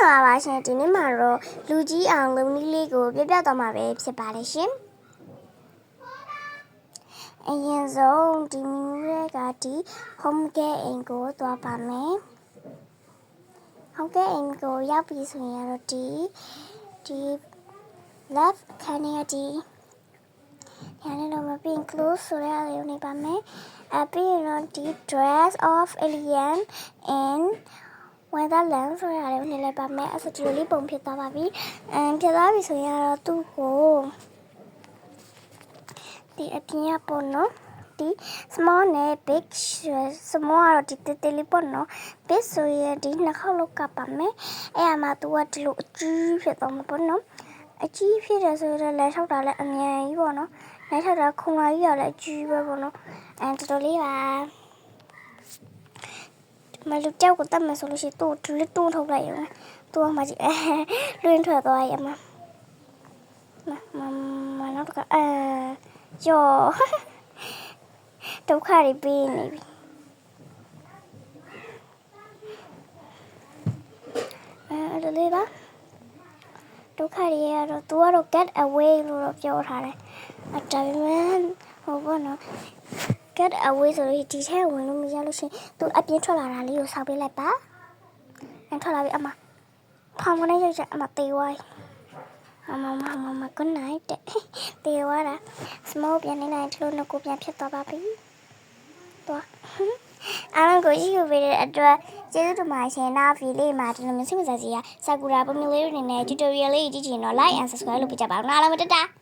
္ဂလာပါရှင်ဒီနေ့မှာတော့လူကြီးအောင်လုံနည်းလေးကိုပြပြသွားမှာပဲဖြစ်ပါတယ်ရှင်အရင်ဆုံးဒီမီနူရဲကဒီ home care အိမ်ကိုသွားပါမယ် home care အိမ်ကိုရောက်ပြီဆိုရင်တော့ဒီဒီ left ခန်းရဒီညာနေတော့မပြင် close ဆိုရလေးနေပါမယ်အပြီးရင်တော့ဒီ dress of alien in Wonderland ဆိုရလေးနေလိုက်ပါမယ်အဲ့ဆိုဒီလိုလေးပုံဖြစ်သွားပါပြီအမ်ဖြစ်သွားပြီဆိုရင်တော့သူ့ကိုဒီအပြင်ရပေါ့နော်ဒီ small နဲ့ big small ကတော့ဒီတေးသေးလေးပေါ့နော် big ဆိုရင်ဒီနှစ်ခေါက်လောက်ကပ်ပါမယ်အဲ့အမှာသူကဒီလိုအကြီးဖြစ်သွားမှာပေါ့နော်အကြီးဖြစ်တယ်ဆိုတော့လက်လျှောက်တာလည်းအမြန်ကြီးပေါ့နော်လက်လျှောက်တာခုံလာကြီးရလည်းအကြီးပဲပေါ့နော်အဲတော်တော်လေးပါ မလူကြောက်ကိုတတ်မယ်ဆိုလို့ရှိရင်သူ့ကိုဒီလေးတွန်းထုတ်လိုက်ရုံနဲ့သူ့ကမှကြည့်အဲလွင်ထွက်သွားရမှာမမမနောက်တစ်ခါအဲယောဒုက္ခတွေပေးနေပြီအဲအဲ့ဒါလေးပါဒုက္ခတွေကတော့ तू ကတော့ get away လို့တော့ပြောထားတယ်အဒါပေမဲ့ဟိုဘောနော် get away ဆိုလို့ဒီထဲဝင်လို့မရလို့ရှရင် तू အပြင်ထွက်လာတာလေးကိုဆောက်ပေးလိုက်ပါအဲထွက်လာပြီအမဖောင်မနေရကြအမတေးဝိုင်းအမမမမ good night တဲ့တေးဝါတာ small ပြန်နေလိုက်ဒီလိုနှုတ်ကိုပြန်ဖြစ်သွားပါပြီသွားအားလုံးကိုကြည့်ရပေးတဲ့အတွက်ကျေးဇူးတင်ပါတယ်ရှင်နောက်ဗီလေးမှာဒီလိုမျိုးစိတ်ဝင်စားစရာဆာကူရာပုံမျိုးလေးတွေနဲ့ tutorial လေးကြည့်ချင်တော့ like and subscribe လုပ်ပေးကြပါဦးနော်အားလုံးတတား